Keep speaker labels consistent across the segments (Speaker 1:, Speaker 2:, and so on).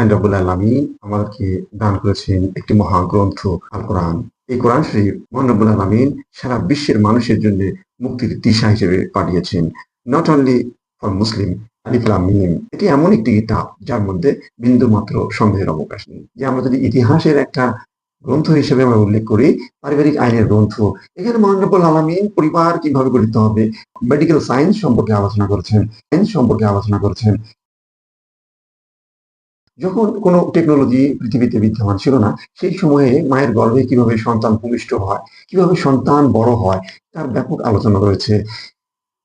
Speaker 1: মহান আমাদেরকে দান করেছেন একটি মহাগ্রন্থ, আল কোরআন। এই কোরআন শরীফ মহান রব্বুল আলমিন সারা বিশ্বের মানুষের জন্য মুক্তির দিশা হিসেবে পাঠিয়েছেন। নট অনলি ফর মুসলিম এটি এমন একটি কিতাব, যার মধ্যে বিন্দু মাত্র সন্দেহের অবকাশ নেই। যে আমরা যদি ইতিহাসের একটা গ্রন্থ হিসেবে আমরা উল্লেখ করি, পারিবারিক আইনের গ্রন্থ, এখানে মহানবুল আলমিন পরিবার কীভাবে গঠিত হবে? মেডিকেল সায়েন্স সম্পর্কে আলোচনা করেছেন সম্পর্কে আলোচনা করেছেন। যখন কোনো টেকনোলজি পৃথিবীতে বিদ্যমান ছিল না, সেই সময়ে মায়ের গর্ভে কীভাবে সন্তান ভূমিষ্ঠ হয়, কীভাবে সন্তান বড় হয়, তার ব্যাপক আলোচনা রয়েছে।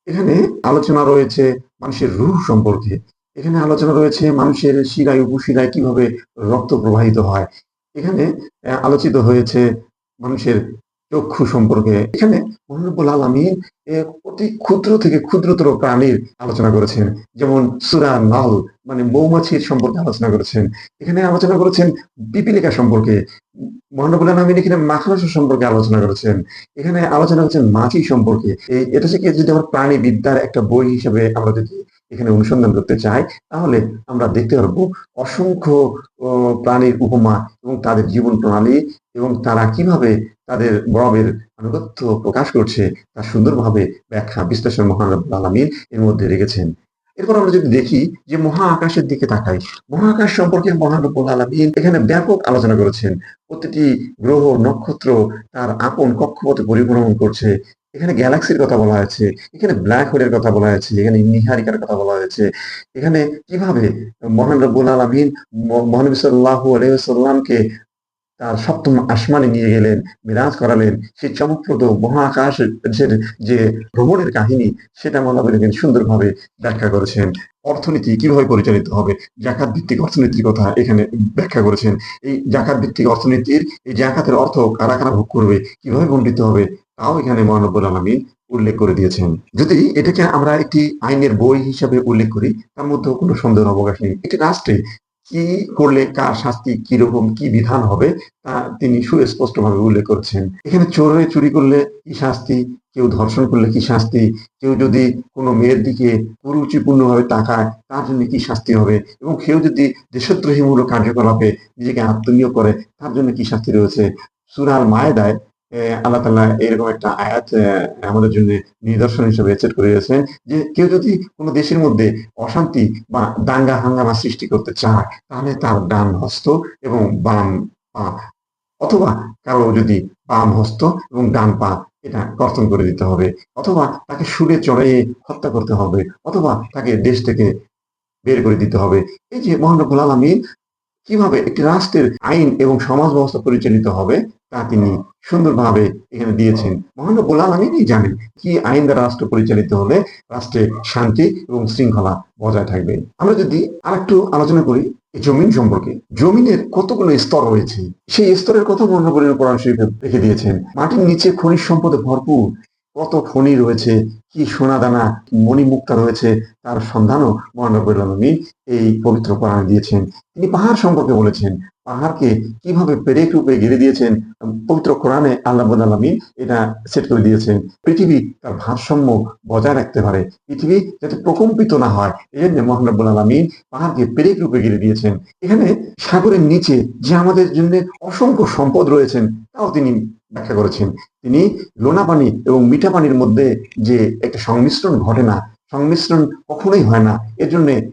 Speaker 1: এখানে আলোচনা রয়েছে মানুষের রূহ সম্পর্কে। এখানে আলোচনা রয়েছে মানুষের শিরায়, উপশিরায় কীভাবে রক্ত প্রবাহিত হয়। এখানে আলোচিত হয়েছে মানুষের চক্ষু সম্পর্কে। এখানে মহানবুল আলমিন অতি ক্ষুদ্র থেকে ক্ষুদ্রতর প্রাণীর আলোচনা করেছেন। যেমন সুরা নল মানে মৌমাছির সম্পর্কে আলোচনা করেছেন। এখানে আলোচনা করেছেন পিপিলিকা সম্পর্কে। মহানবুল আলমিন এখানে মাখরাস সম্পর্কে আলোচনা করেছেন। এখানে আলোচনা করেছেন মাছি সম্পর্কে। এটা থেকে যদি আমার প্রাণী বিদ্যার একটা বই হিসেবে আমরা যদি এখানে অনুসন্ধান করতে চাই, তাহলে আমরা দেখতে পারব অসংখ্য প্রাণীর উপমা এবং তাদের জীবন প্রণালী এবং তারা কীভাবে তাদের বরবের আনুগত্য প্রকাশ করছে, তা সুন্দরভাবে ব্যাখ্যা, বিশ্লেষণ মহান আলমিন এর মধ্যে রেখেছেন। এরপর আমরা যদি দেখি যে মহা আকাশের দিকে তাকাই মহাকাশ সম্পর্কে মহান রব্বুল আলমিন এখানে ব্যাপক আলোচনা করেছেন। প্রতিটি গ্রহ, নক্ষত্র তার আপন কক্ষপথে পরিভ্রমণ করছে। এখানে গ্যালাক্সির কথা বলা হয়েছে, এখানে ব্ল্যাক হোলের কথা বলা হয়েছে, এখানে নিহারিকার কথা বলা হয়েছে। এখানে কীভাবে মহান রব্বুল আলমিন মহানবী সাল্লাহু আলাইসাল্লামকে তার সপ্তম আসমানে নিয়ে গেলেন বিরাজ করালেন। সেই চমকপ্রদ মহাকাশের যে ভ্রমণের কাহিনী, সেটা মোলাবেন সুন্দরভাবে ব্যাখ্যা করেছেন। অর্থনীতি কীভাবে পরিচালিত হবে? জাকাত ভিত্তিক অর্থনীতির কথা এখানে ব্যাখ্যা করেছেন। এই জাকাত ভিত্তিক অর্থনীতির, এই জাকাতের অর্থ কারা কারা ভোগ করবে, কীভাবে বন্ডিত হবে, তাও এখানে মহানব্বুল আলমিন উল্লেখ করে দিয়েছেন। যদি এটাকে আমরা একটি আইনের বই হিসাবে উল্লেখ করি, তার মধ্যেও কোনো সন্দেহ অবকাশ নেই। একটি রাষ্ট্রে কি করলে কার শাস্তি কীরকম, কি বিধান হবে, তা তিনি সুস্পষ্ট ভাবে উল্লেখ করছেন। এখানে চোরে চুরি করলে কি শাস্তি, কেউ ধর্ষণ করলে কি শাস্তি, কেউ যদি কোনো মেয়ের দিকে কুরুচিপূর্ণ ভাবে তাকায়, তার জন্য কি শাস্তি হবে? এবং কেউ যদি দেশদ্রোহীমূলক কার্যকলাপে নিজেকে আত্মনীয় করে, তার জন্য কি শাস্তি রয়েছে? সুরাল মায়েদায় আল্লাহ তালা এরকম একটা আয়াত আমাদের জন্য নিদর্শন হিসেবে সেট করে দিয়েছেন যে, কেউ যদি কোনো দেশের মধ্যে অশান্তি বা দাঙ্গা হাঙ্গামা সৃষ্টি করতে চায়, তাহলে তার ডান হস্ত এবং বাম পা, অথবা কারও যদি বাম হস্ত এবং ডান পা এটা কর্তন করে দিতে হবে, অথবা তাকে সুরে চড়াইয়ে হত্যা করতে হবে, অথবা তাকে দেশ থেকে বের করে দিতে হবে। এই যে মহানবুল আলমিন কীভাবে একটি রাষ্ট্রের আইন এবং সমাজ ব্যবস্থা পরিচালিত হবে, তা তিনি সুন্দরভাবে এখানে দিয়েছেন। মহানবুল আলমিনই জানেন কি আইন দ্বারা রাষ্ট্র পরিচালিত হলে রাষ্ট্রে শান্তি এবং শৃঙ্খলা বজায় থাকবে। আমরা যদি আরেকটু আলোচনা করি জমিন সম্পর্কে। জমিনের কতগুলো স্তর রয়েছে? সেই স্তরের কথা মহানবুলের কোরআন শরীফে রেখে দিয়েছেন। মাটির নিচে খনিজ সম্পদে ভরপুর কত খনি রয়েছে? কি সোনা দানা মণিমুক্তা রয়েছে তার সন্ধানও মহানবুল আলমিন এই পবিত্র কোরআন দিয়েছেন। তিনি পাহাড় সম্পর্কে বলেছেন, পাহাড়কে কীভাবে পেরেক রূপে ঘিরে দিয়েছেন পবিত্র কোরআনে আল্লাহ আলমিন এটা সেট করে দিয়েছেন। পৃথিবী তার ভারসাম্য বজায় রাখতে পারে, পৃথিবী যাতে প্রকম্পিত না হয় এই জন্য মহানবুল আলমিন পাহাড়কে পেরেক রূপে ঘিরে দিয়েছেন। এখানে সাগরের নিচে যে আমাদের জন্য অসংখ্য সম্পদ রয়েছেন, তাও তিনি ব্যাখ্যা করেছেন। তিনি লোনা পানি এবং মিঠা পানির মধ্যে যে একটা সংমিশ্রণ ঘটে না, সংমিশ্রণ কখনোই হয় না। এজন্য জন্য